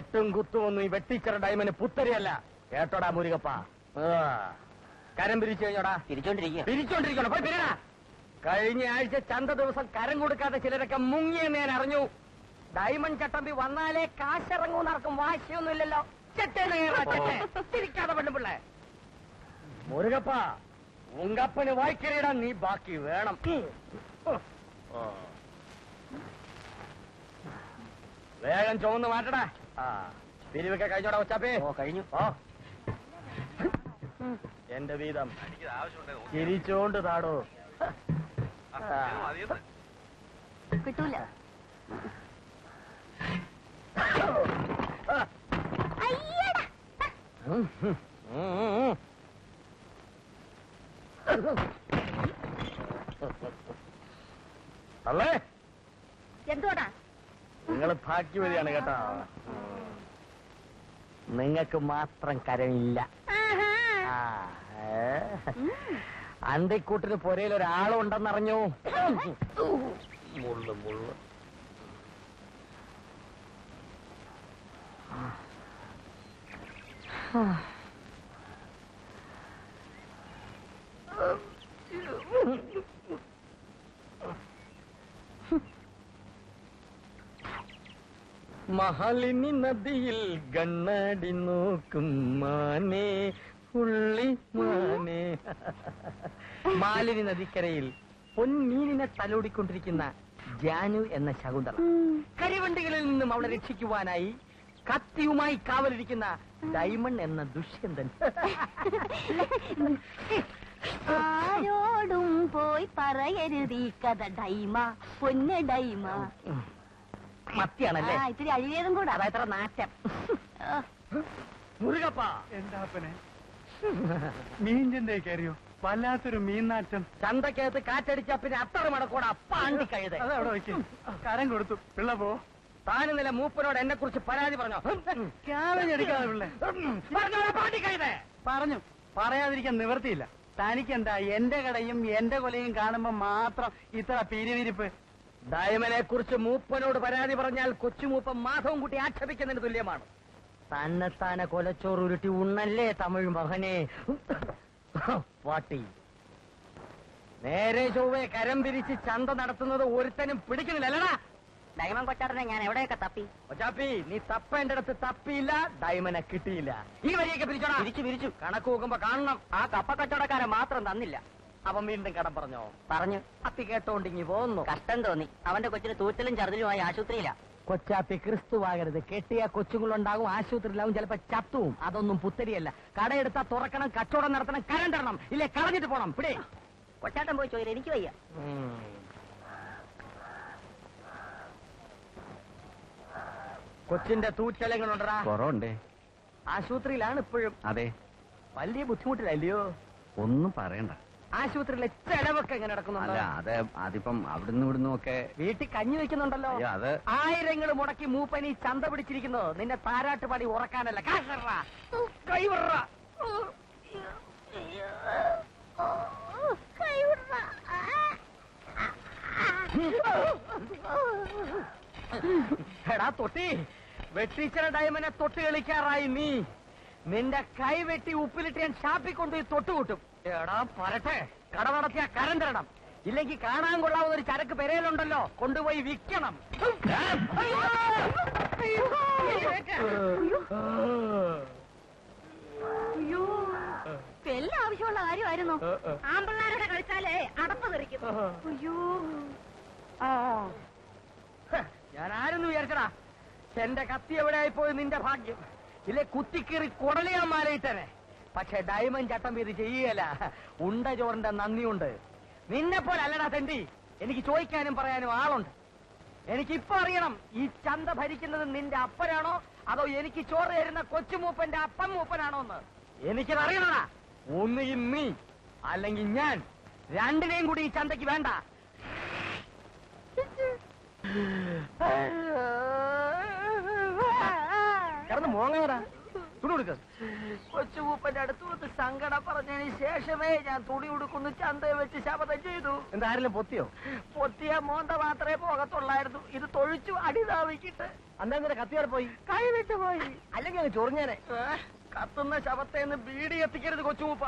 വെട്ടും കുത്തും ഒന്നും ഈ വെട്ടിക്കര ഡൈമന് പുത്തരിയല്ല. കേട്ടോടാ മുരുകപ്പ. ആ. കരം പിരിച്ചു കഴിഞ്ഞോടാ. തിരിച്ചോണ്ടിരിക്കുക പിരിച്ചോണ്ടിരിക്കണം പോയി പിരിടാ കഴിഞ്ഞ ആഴ്ച ചന്ത ദിവസം കരം കൊടുക്കാതെ ചിലരൊക്കെ മുങ്ങിയെന്ന് ഞാൻ അറിഞ്ഞു. ഡയമണ്ട് ചട്ടമ്പി വന്നാലേ കാശിറങ്ങൂ നടക്കും വാശിയൊന്നുമില്ലല്ലോ. ചിരിക്കാതെ പെണ്ണുപിള്ളേ മുരുകപ്പ ഉങ്കപ്പന് വായിക്കരയിടാൻ നീ ബാക്കി വേണം. വേഗം ചുവന്ന് മാറ്റടാ. ആ. പിരിവൊക്കെ കഴിഞ്ഞോടാ ഒച്ചാപ്പേ ഓ കഴിഞ്ഞു. ഓ. എന്റെ വീതം. ചിരിച്ചോണ്ട് താടോ. കിട്ടൂല. അല്ലേ എന്തോടാ നിങ്ങൾ ഭാഗ്യവതിയാണ് കേട്ടോ. നിങ്ങൾക്ക് മാത്രം കരമില്ല ആ, ഏ? ഉണ്ടെന്ന് പുരയിൽ ഒരാളുണ്ടെന്നറിഞ്ഞു മുള്ളു മുള്ളു. മഹലിനി നദിയിൽ കണ്ണാടി നോക്കും മാനേ ഉള്ളി മാനേ. മാലിനി നദിക്കരയിൽ പൊന്മീനിനെ തലോടിക്കൊണ്ടിരിക്കുന്ന ജാനു എന്ന ശകുന്തള. കരിവണ്ടികളിൽ നിന്നും അവളെ രക്ഷിക്കുവാനായി കത്തിയുമായി കാവലിരിക്കുന്ന ഡയമണ്ട് എന്ന ദുഷ്യന്തൻ. ആരോടും പോയി പറയരുത് ഈ കഥ ഡൈമ പൊന്ന ഡൈമ. മത്തിയാണല്ലേ? ഇത്തിരി അഴിയതും കൂടെ. അതായത്ര നാറ്റം. ആ, മുരുകപ്പ. എന്താപ്പനെ മീൻ ചന്തയെ കയറിയോ? വല്ലാത്തൊരു മീൻ നാറ്റം. ചന്തക്കകത്ത് കാറ്റടിച്ച പിന്നെ അത്ര മടക്കോടെ അപ്പാണ്ടി കഴുത. അതവിടെ വയ്ക്കും. കരം കൊടുത്തു. പിള്ള പോ. താനും നില മൂപ്പനോട് എന്നെ കുറിച്ച് പരാതി പറഞ്ഞോ? ക്യാബേജ് എടുക്കാതെ പിള്ളേ. പറഞ്ഞു പറയാതിരിക്കാൻ നിവർത്തിയില്ല തനിക്കെന്താ? എന്റെ കടയും എന്റെ കൊലയും കാണുമ്പോ മാത്രം ഇത്ര പിരിവിരിപ്പ്. ഡയമനെ കുറിച്ച് മൂപ്പനോട് പരാതി പറഞ്ഞാൽ കൊച്ചുമൂപ്പൻ മാധവും കുട്ടി ആക്ഷേപിക്കുന്നതിന് തുല്യമാണ്. തന്നെത്താനെ കൊലച്ചോറ് ഉരുട്ടി ഉണ്ണല്ലേ തമിഴ് മകനെ? പാട്ടി നേരെ ചൊവ്വേ കരം പിരിച്ച് ചന്ത നടത്തുന്നത് ഒരുത്തനും പിടിക്കുന്നില്ലല്ലടാ. ഡയമൻ കൊച്ചാട്ടനെ ഞാൻ എവിടെയൊക്കെ തപ്പി? ഒച്ചാപ്പി നീ തപ്പേണ്ടടുത്ത് തപ്പിയില്ല ഡയമനെ കിട്ടിയില്ല. ഈ വരിയൊക്കെ പിരിച്ചോടാ. പിരിച്ചു പിരിച്ചു. കണക്ക് നോക്കുമ്പോ കാണണം. ആ കപ്പ കച്ചവടക്കാരെ മാത്രം തന്നില്ല. അവൻ വീണ്ടും കടം പറഞ്ഞോ? പറഞ്ഞു. അപ്പി കേട്ടോണ്ടിങ്ങി പോന്നു. കഷ്ടം തോന്നി. അവന്റെ കൊച്ചിന് തൂറ്റലും ചർദിലുമായി ആശുപത്രിയില്ല കൊച്ചാപ്പി ക്രിസ്തുവാകരുത് കെട്ടിയ കൊച്ചുങ്ങളുണ്ടാകും ആശുപത്രിയിലാവും ചിലപ്പോ ചത്തുവും അതൊന്നും പുത്തരിയല്ല. കടയെടുത്താ തുറക്കണം കച്ചവടം നടത്തണം കരം തരണം. ഇല്ലേ കളഞ്ഞിട്ട് പോണം. പിടി. കൊച്ചാട്ടം പോയി ചോദിച്ചു എനിക്ക് വയ്യ. കൊച്ചിന്റെ തൂറ്റലങ്ങളുണ്ടടാ. കുറവുണ്ടേ. ആശുപത്രിയിലാണ് ഇപ്പോഴും. അതെ. വലിയ ബുദ്ധിമുട്ടില്ലല്ലയോ ഒന്നും പറയണ്ട. ആശുപത്രിയിലെ ചെലവൊക്കെ എങ്ങനെ അല്ല അതെ അത് അതിപ്പം അവിടുന്ന് ഇവിടുന്നും ഒക്കെ വീട്ടിൽ കഞ്ഞി വെക്കുന്നുണ്ടല്ലോ. അയ്യോ, അത് ആയിരങ്ങൾ മുടക്കി മൂപ്പനി ചന്ത പിടിച്ചിരിക്കുന്നു. നിന്നെ താരാട്ടുപാടി ഉറക്കാനല്ല. കാശറ കൈവറ എടാ തൊട്ടി വെട്ടിച്ചറ ഡയമനെ തൊട്ട് കളിക്കാറായി നീ. നിന്റെ കൈ വെട്ടി ഉപ്പിലിട്ട് ഞാൻ ഷാപ്പിൽ കൊണ്ടുപോയി തൊട്ടുകൂട്ടും. എടാ പരട്ടെ കട നടത്തിയ കരം തരണം. ഇല്ലെങ്കിൽ കാണാൻ കൊള്ളാവുന്ന ഒരു ചരക്ക് പെരയിലുണ്ടല്ലോ. കൊണ്ടുപോയി വിൽക്കണം. എല്ലാം ആവശ്യമുള്ള കാര്യമായിരുന്നു? ആമ്പിള്ളാരുടെ കളിച്ചാലേ അടപ്പ് തെറിക്കും. അയ്യോ. ഞാൻ ആരെന്ന് വിചാരിച്ചടാ? എന്റെ കത്തി എവിടെയായി പോയി നിന്റെ ഭാഗ്യം? ഇല്ലേ കുത്തിക്കേറി കുടലിയാൻ മാലയിട്ടനെ പക്ഷെ ഡയമണ്ട് ചട്ടം ഇത് ചെയ്യല. ഉണ്ട ചോറിന്റെ നന്ദിയുണ്ട്. നിന്നെ പോലെ അല്ലടാ തെണ്ടി. എനിക്ക് ചോദിക്കാനും പറയാനും ആളുണ്ട്. എനിക്കിപ്പോ അറിയണം ഈ ചന്ത ഭരിക്കുന്നത് നിന്റെ അപ്പനാണോ? അതോ എനിക്ക് ചോറ് തരുന്ന കൊച്ചുമൂപ്പന്റെ അപ്പൻ മൂപ്പനാണോ എന്ന് എനിക്കതറിയണടാ. ഒന്നുകിൽ നീ അല്ലെങ്കിൽ ഞാൻ. രണ്ടിനെയും കൂടി ഈ ചന്തയ്ക്ക് വേണ്ട. കിടന്ന് മോങ്ങടാ. തുണി കൊടുക്ക കൊച്ചുകൂപ്പന്റെ അടുത്ത് വന്ന് സങ്കടം പറഞ്ഞതിന് ശേഷമേ ഞാൻ തുണി ഉടുക്കുന്നു ചന്തയെ വെച്ച് ശപഥം ചെയ്തു. എന്തായാലും പൊത്തിയോ? പൊത്തിയ മോന്ത മാത്രമേ പോകത്തുള്ളായിരുന്നു. ഇത് തൊഴിച്ചു അടിതാവിക്കിട്ട്. അന്നേരം കത്തിയാൽ പോയി. കൈ വിട്ടു പോയി. അല്ലെങ്കിൽ അങ്ങ് ചൊറിഞ്ഞേനെ. കത്തുന്ന ശവത്തേന്ന് ബീഡി എത്തിക്കരുത് കൊച്ചുമൂപ്പ.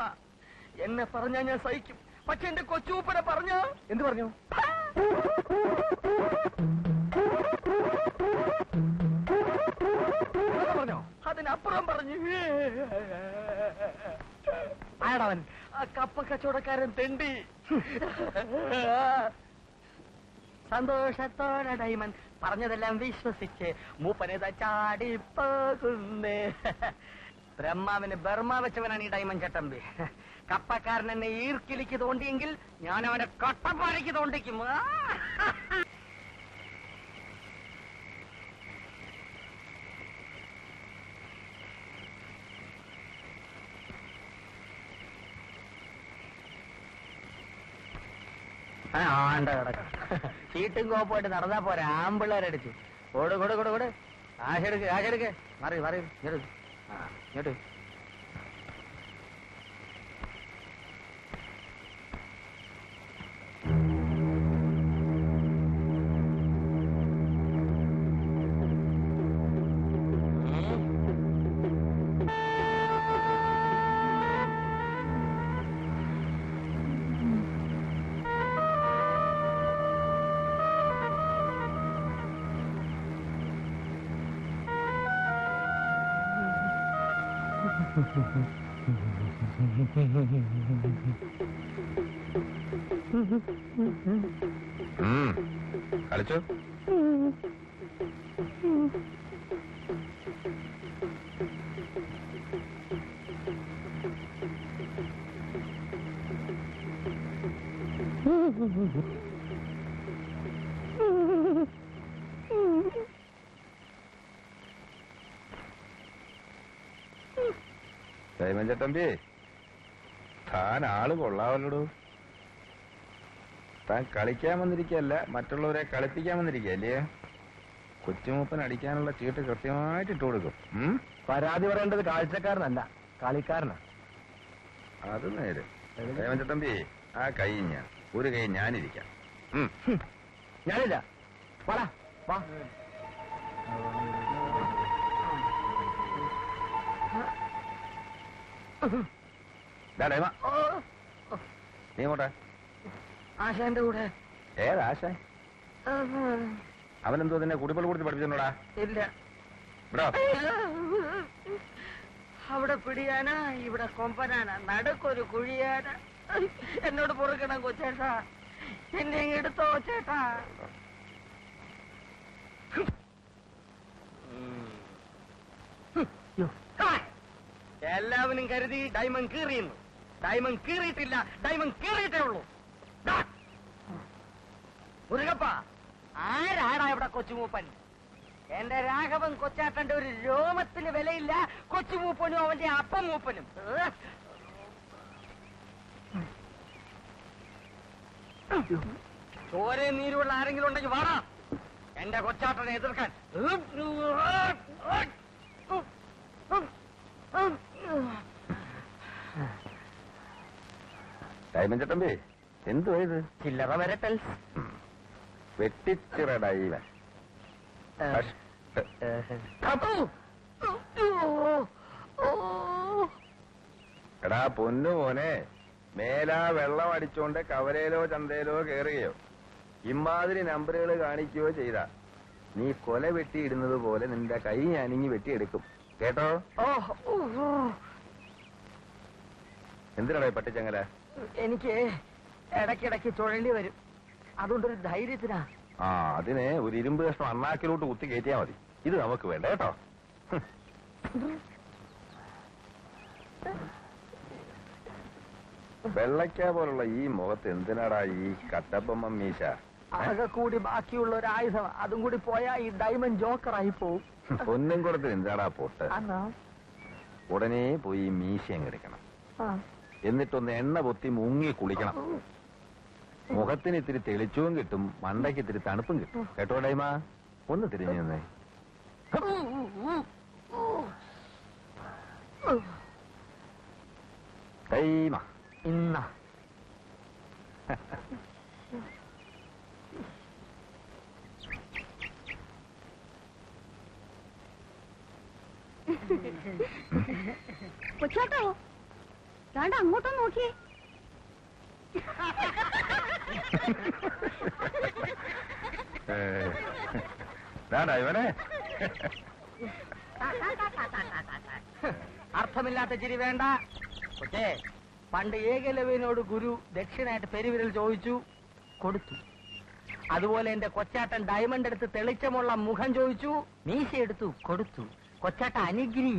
എന്നെ പറഞ്ഞാ ഞാൻ സഹിക്കും. പക്ഷെ എന്റെ കൊച്ചുമൂപ്പനെ പറഞ്ഞ? എന്ത് പറഞ്ഞു? അതിനപ്പുറം പറഞ്ഞു. ആയടവൻ ആ കപ്പ കച്ചവടക്കാരൻ തെണ്ടി. സന്തോഷത്തോടെ ഡൈമൻ പറഞ്ഞതെല്ലാം വിശ്വസിച്ച് മൂപ്പനേതാ ചാടിപ്പോകുന്നേ ബ്രഹ്മാവിന് ബർമ്മ വെച്ചവനാണ് ഈ ഡൈമൻ ചട്ടമ്പി. കപ്പക്കാരൻ എന്നെ ഈർക്കിലിക്ക് തോണ്ടിയെങ്കിൽ ഞാൻ അവനെ കട്ടപ്പാറയ്ക്ക് തോണ്ടിക്കും ചീട്ടും കോപ്പുമായിട്ട് നടന്നാ പോരാ. ആമ്പിള്ളേരടിച്ചു ഓട് കൊടു കൊടു കൊടു. ആശെടുക്ക് ആശെടുക്ക് മറി മറി. ഇങ്ങോട്ട് ഇങ്ങോട്ട് കളിച്ചു? ചേട്ടമ്പി താൻ ആൾ കൊള്ളാവല്ലോടൂ. താൻ കളിക്കാൻ വന്നിരിക്കല്ല മറ്റുള്ളവരെ കളിപ്പിക്കാൻ വന്നിരിക്കല്ലേ കൊച്ചുമൂപ്പൻ അടിക്കാനുള്ള ചീട്ട് കൃത്യമായിട്ട് ഇട്ട് കൊടുക്കും? പരാതി പറയേണ്ടത് കാഴ്ചക്കാരനല്ല കളിക്കാരനാ. അത് നേരെ. തമ്പി ആ കൈ ഞാൻ ഒരു കൈ ഞാനിരിക്കാം. ഞാനില്ല. വാടാ വാ. നീ ഇങ്ങോട്ടെ ആശാന്റെ കൂടെ. ഏതാശ അവനെന്തോ നിന്നെ കുടിപ്പൾ കൊടുത്ത് പഠിപ്പിച്ചോടാ ഇല്ല. അവിടെ പിടിയാനാ ഇവിടെ കൊമ്പനാനാ. നടക്കൊരു കുഴിയാന. എന്നോട് പൊറുക്കണം കൊച്ചേട്ടാ. എന്നെ എടുത്തോ ചേട്ടാ. ആ, എല്ലാവരും കരുതി ഡയമണ്ട് കീറിയെന്ന്. ഡയമണ്ട് കീറിയിട്ടില്ല ഡയമണ്ട് കീറിയിട്ടേ ഉള്ളൂ. മുരുകപ്പ ആരാടാ ഇവിടെ കൊച്ചുമൂപ്പൻ? എന്റെ രാഘവൻ കൊച്ചാട്ടന്റെ ഒരു രോമത്തിന് വിലയില്ല കൊച്ചുമൂപ്പനും അവന്റെ അപ്പം മൂപ്പനും? ചോരേ നീരുള്ള ആരെങ്കിലും ഉണ്ടെങ്കിൽ വാടാ. എന്റെ കൊച്ചാട്ടനെ എതിർക്കാൻ. ഡൈമൻ ചട്ടമ്പി എന്തുവാ ഇത്? ചില്ലറ വരട്ടൽ. വെട്ടിച്ചിറ ഡൈവൻ എടാ പൊന്നു മോനെ മേലാ വെള്ളം അടിച്ചോണ്ട് കവലയിലോ ചന്തയിലോ കയറുകയോ ഇമാതിരി നമ്പറുകൾ കാണിക്കുകയോ ചെയ്ത. നീ കൊല വെട്ടിയിടുന്നത് പോലെ നിന്റെ കൈ ഞാനിങ്ങി വെട്ടിയെടുക്കും. കേട്ടോ? എന്തിനാടാ ഈ പട്ടിച്ചങ്ങല? എനിക്ക് ഇടയ്ക്കിടയ്ക്ക് ചുഴണ്ടി വരും. അതുകൊണ്ടൊരു ധൈര്യത്തിനാ. ആ അതിന് ഒരു ഇരുമ്പ് കഷ്ണം അണ്ണാക്കിലോട്ട് കുത്തി കയറ്റിയാ മതി. ഇത് നമുക്ക് വേണ്ട കേട്ടോ. വെള്ളയ്ക്ക പോലുള്ള ഈ മുഖത്ത് എന്തിനാടാ ഈ കട്ടപ്പമ്മ മീശ? ആകെ കൂടി ബാക്കിയുള്ള ഒരു ആയുധം. അതും കൂടി പോയാ ഈ ഡയമണ്ട് ജോക്കറായി പോവും. ഒന്നും കൊടുത്ത് എന്താടാ പൊട്ട്. അന്നാ ഉടനെ പോയി മീശയും കിടക്കണം. എന്നിട്ടൊന്ന് എണ്ണ പൊത്തി മുങ്ങി കുളിക്കണം. മുഖത്തിന് ഇത്തിരി തെളിച്ചവും കിട്ടും മണ്ടയ്ക്ക് ഇത്തിരി തണുപ്പും കിട്ടും. കേട്ടോ ഡൈമ? ഒന്ന് തിരിഞ്ഞു നിന്നേ. ഡൈമ ഇന്ന. കൊച്ചാട്ടോ വേണ്ട അങ്ങോട്ടും നോക്കിയേ. വേണ്ട ഇവനെ. അർത്ഥമില്ലാത്ത ചിരി വേണ്ട. പക്ഷേ പണ്ട് ഏകലവ്യനോട് ഗുരു ദക്ഷിണായിട്ട് പെരുവിരൽ ചോദിച്ചു കൊടുത്തു. അതുപോലെ എന്റെ കൊച്ചാട്ടൻ ഡയമണ്ട് എടുത്ത് തെളിച്ചമുള്ള മുഖം ചോദിച്ചു മീശ എടുത്തു കൊടുത്തു. കൊച്ചാട്ട അനുഗ്രഹി.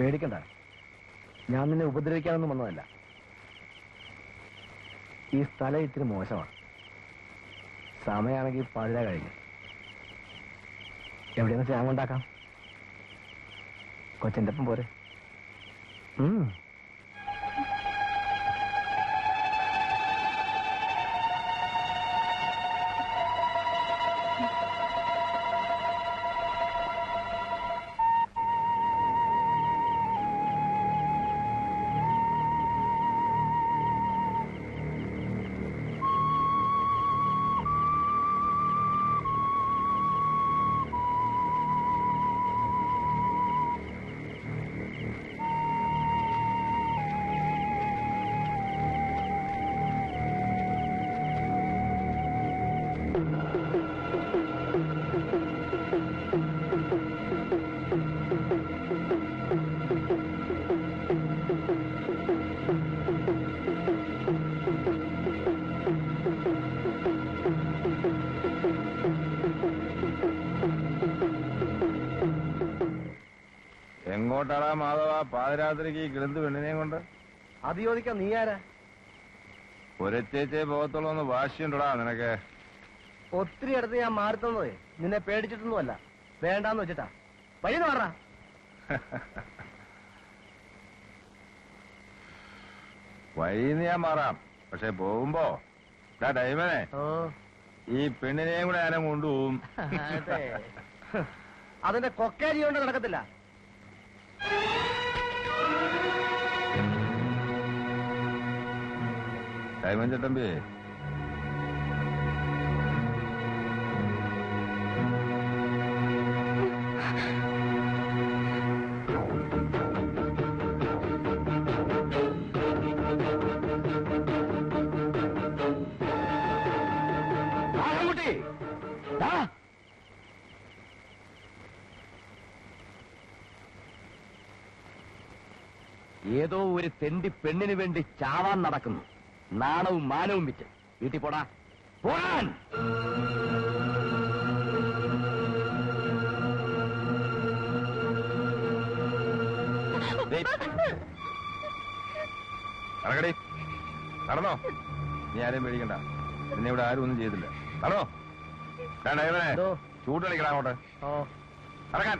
പേടിക്കണ്ട. ഞാൻ നിന്നെ ഉപദ്രവിക്കാനൊന്നും വന്നതല്ല. ഈ സ്ഥലം ഇത്തിരി മോശമാണ്. സമയമാണെങ്കിൽ പഴയ കഴിഞ്ഞു. എവിടെയെന്ന് കൊണ്ടാക്കാം കൊച്ചിന്റെ ഒപ്പം പോരെ. എങ്ങോട്ടാടാ മാധവ പാതിരാത്രിക്ക് ഈ കിളിന്ത് പെണ്ണിനെയും കൊണ്ട്. അത് ചോദിക്കാം നീ ആരാ? ഒരച്ചേച്ചേ പോകത്തുള്ളൂ എന്ന് വാശിയുണ്ടടാ നിനക്ക്? ഒത്തിരി അടുത്ത് ഞാൻ മാറി തന്നതേ നിന്നെ പേടിച്ചിട്ടൊന്നുമല്ല. വേണ്ടാന്ന് വെച്ചിട്ടാ. വഴി മാറാ വഴിന്ന് ഞാൻ മാറാം. പക്ഷെ പോകുമ്പോ ഡാ ഡൈമനെ ഓ. ഈ പെണ്ണിനെയും കൂടെ ഞാനും കൊണ്ടുപോകും അതെ. അതിന്റെ കൊക്കേരി കൊണ്ട് നടക്കത്തില്ല. ഡൈമൻ ഏതോ ഒരു തെണ്ടി പെണ്ണിന് വേണ്ടി ചാവാൻ നടക്കുന്നു. നാണവും മാനവും വിറ്റ്. വീട്ടിൽ പോടാ. പോടാൻ. നടക്കടി. നടന്നോ? നീ ആരെയും പേടിക്കണ്ട. നിന്നെ ഇവിടെ ആരും ഒന്നും ചെയ്തില്ല. നടന്നോ? ഡാ ഡൈമനെ എന്തോ? ചൂട് കളിക്കടാ അങ്ങോട്ട്. നടക്കാൻ.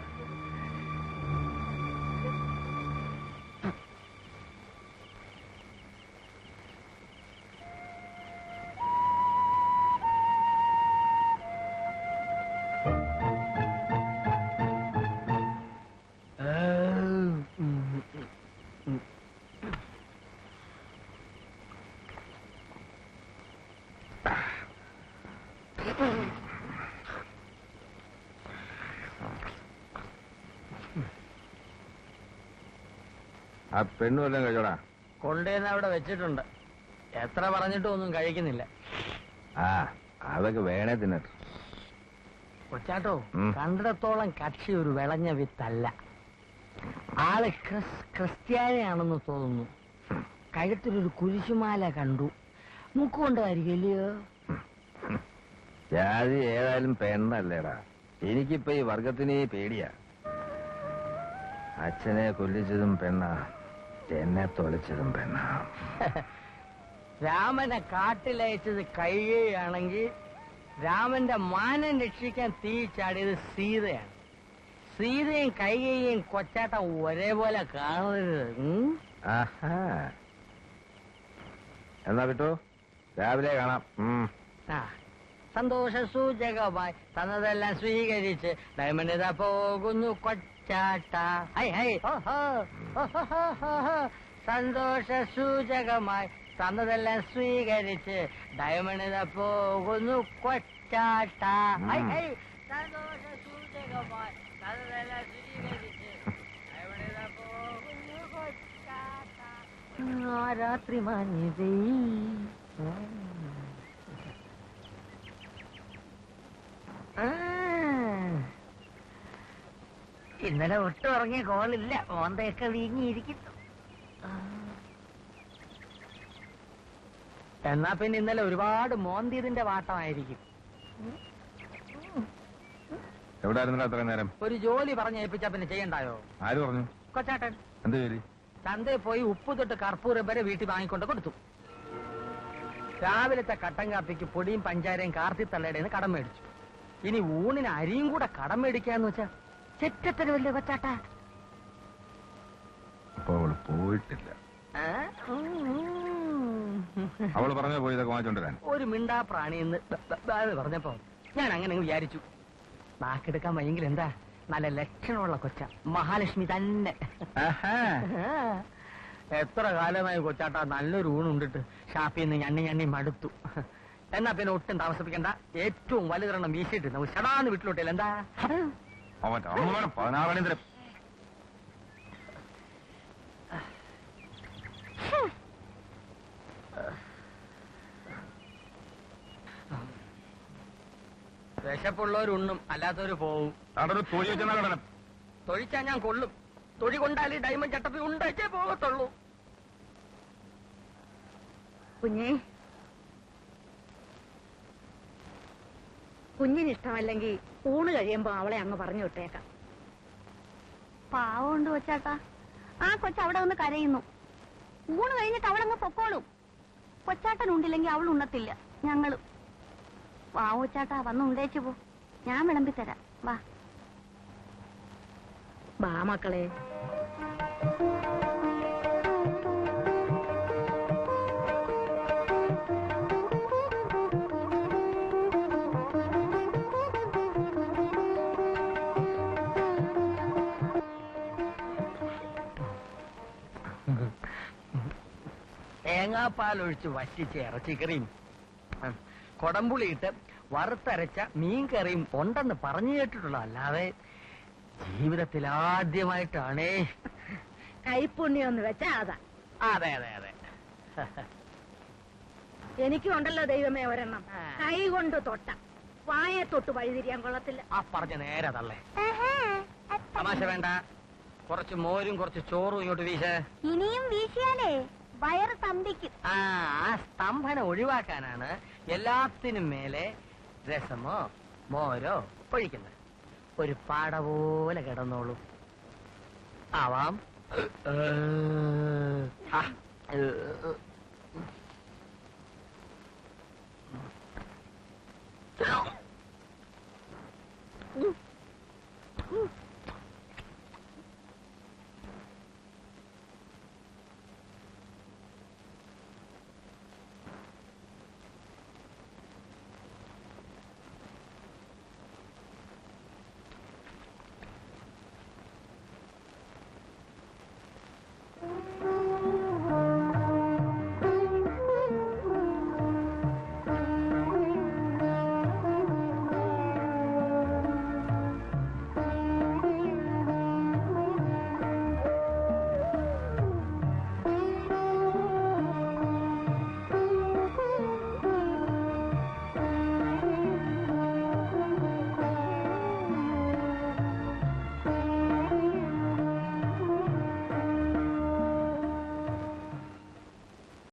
ആ പെണ്ണു വല്ലതും കഴിച്ചോടാ. കൊണ്ടുവന്ന് അവിടെ വെച്ചിട്ടുണ്ട്. എത്ര പറഞ്ഞിട്ടും ഒന്നും കഴിക്കുന്നില്ല. ആ അതൊക്കെ വേണേ തിന്നട്ടെ. കൊച്ചാട്ടോ ഉം. കണ്ടിടത്തോളം കക്ഷി ഒരു വിളഞ്ഞ വിത്തല്ല. ആൾ ക്രിസ് ക്രിസ്ത്യാനിയാണെന്ന് തോന്നുന്നു. കഴുത്തിലൊരു കുരിശുമാല കണ്ടു. മുക്കുകൊണ്ടായിരിക്കല്ലയോ ജാതി ഏതായാലും പെണ്ണല്ലേടാ. എനിക്കിപ്പോ ഈ വർഗത്തിനെ പേടിയാ. അച്ഛനെ കൊല്ലിച്ചതും പെണ്ണാ. എന്നെ തൊളിച്ചതും പെണ്ണ. രാമനെ കാട്ടിലയച്ചത് കഴിയുകയാണെങ്കിൽ രാമന്റെ മാനം രക്ഷിക്കാൻ തീ ചാടിയത് സീതയാണ്. സീതയും കൈകയും കൊച്ചാട്ട ഒരേപോലെ കാണരുത്. എന്നാ വിട്ടു? രാവിലെ കാണാം. സന്തോഷ സൂചകമായി തന്നതെല്ലാം സ്വീകരിച്ച് ഡയമണ്ട് പോകുന്നു കൊച്ചാട്ട ഹൈ ഹൈ. സന്തോഷ സൂചകമായി തന്നതെല്ലാം സ്വീകരിച്ച് ഡയമണ്ട് പോകുന്നു കൊച്ചാട്ട. High high. സന്തോഷ സൂചകമായി തന്നതെല്ലാം സ്വീകരിച്ച് ഡയമണ്ട് പോകുന്നു കൊച്ചാട്ട. രാത്രി മാഞ്ഞതേ ആ. ഇന്നലെ ഒട്ടും ഇറങ്ങിയ കോളില്ല. ഓന്തയൊക്കെ വീങ്ങിയിരിക്കുന്നു. എന്നാ പിന്നെ ഇന്നലെ ഒരുപാട് മോന്തിയതിന്റെ വാട്ടമായിരിക്കും. അത്രയും നേരം? ഒരു ജോലി പറഞ്ഞ ഏൽപ്പിച്ച പിന്നെ ചെയ്യണ്ടായോ? ആര് പറഞ്ഞു? കൊച്ചാട്ടൻ. എന്ത് ജോലി? ചന്തയിൽ പോയി ഉപ്പ് തൊട്ട് കർപ്പൂരം വരെ വീട്ടിൽ വാങ്ങിക്കൊണ്ട് കൊടുത്തു. രാവിലത്തെ കട്ടൻ കാപ്പിക്ക് പൊടിയും പഞ്ചാരയും കാർത്തി തള്ളയുടെ കടം മേടിച്ചു. ഇനി ഊണിന് അരിയും കൂടെ കടം മേടിക്കാന്ന് വെച്ചാ ചെറ്റത്തരവല്ലേ കൊച്ചാട്ടാ. അപ്പൊ അവൾ പോയിട്ടില്ല. അവൾ പറഞ്ഞ പോയി വാങ്ങിച്ചോണ്ടിരാൻ ഒരു മിണ്ടാ പ്രാണി എന്ന് പറഞ്ഞപ്പോ ഞാൻ അങ്ങനെ അങ്ങ് വിചാരിച്ചു. നാക്കെടുക്കാൻ വയ്യെങ്കിൽ എന്താ? നല്ല ലക്ഷണമുള്ള കൊച്ച. മഹാലക്ഷ്മി തന്നെ. എത്ര കാലമായി കൊച്ചാട്ട നല്ലൊരു ഊണുണ്ടിട്ട് ഷാപ്പിൽ നിന്ന് ഞണ്ണി ഞണ്ണി മടുത്തു. എന്നാ പിന്നെ ഒട്ടും താമസിപ്പിക്കണ്ട. ഏറ്റവും വലുതെണ്ണം വീശിയിട്ട് നമുക്ക് ഷടാന്ന് വീട്ടിലോട്ടില്ല എന്താ? അവൻ വിശപ്പുള്ളവരുണ്ണും അല്ലാത്തവര് പോവും. തൊഴി കടനം തൊഴിച്ചാ ഞാൻ കൊള്ളും. തൊഴി കൊണ്ടാൽ ഡൈമണ്ട് ഡയമണ്ട് ചട്ടപ്പി ഉണ്ടായിട്ടേ പോകത്തുള്ളൂ. കുഞ്ഞേ കുഞ്ഞിന് ഇഷ്ടമല്ലെങ്കിൽ ഊണ് കഴിയുമ്പോ അവളെ അങ്ങ് പറഞ്ഞു വിട്ടേക്കാം. പാവമുണ്ട് കൊച്ചാട്ടാ. ആ കൊച്ച അവിടെ ഒന്ന് കരയുന്നു. ഊണ് കഴിഞ്ഞിട്ട് അവളങ്ങ് പൊക്കോളും. കൊച്ചാട്ടൻ ഉണ്ടില്ലെങ്കിൽ അവൾ ഉണ്ണത്തില്ല. ഞങ്ങളും. വാ കൊച്ചാട്ടാ വന്ന് ഉണ്ടേച്ചു പോ. ഞാൻ വിളമ്പി തരാം. വാ. വാ മക്കളെ. തേങ്ങാപ്പാൽ ഒഴിച്ച് വറ്റിച്ച ഇറച്ചിക്കറിയും കൊടംപുളിയിട്ട് വറുത്തരച്ച മീൻ കറിയും ഉണ്ടെന്ന് പറഞ്ഞു കേട്ടിട്ടുള്ളൂ. അല്ലാതെ ജീവിതത്തിൽ ആദ്യമായിട്ടാണേ. കൈപ്പുണ്യൊന്ന് വെച്ചാ അതാ. അതെ അതെ അതെ. എനിക്കുണ്ടല്ലോ ദൈവമേ ഒരെണ്ണം. കൈ കൊണ്ട് തൊട്ട. വായെ തൊട്ട് വഴിതിരിയാൻ കൊള്ളത്തില്ല. ആ പറഞ്ഞ നേരെ തള്ളേ. തമാശ വേണ്ട. കുറച്ച് മോരും കുറച്ച് ചോറും ഇങ്ങോട്ട് വീശ. ഇനിയും വീശിയാലേ. വയറ് സ്തംഭിക്കും ആ ആ സ്തംഭന ഒഴിവാക്കാനാണ് എല്ലാത്തിനും മേലെ രസമോ മോരോ ഒഴിക്കുന്നത്. ഒരു പാട പോലെ കിടന്നോളൂ. ആവാം. ഉം.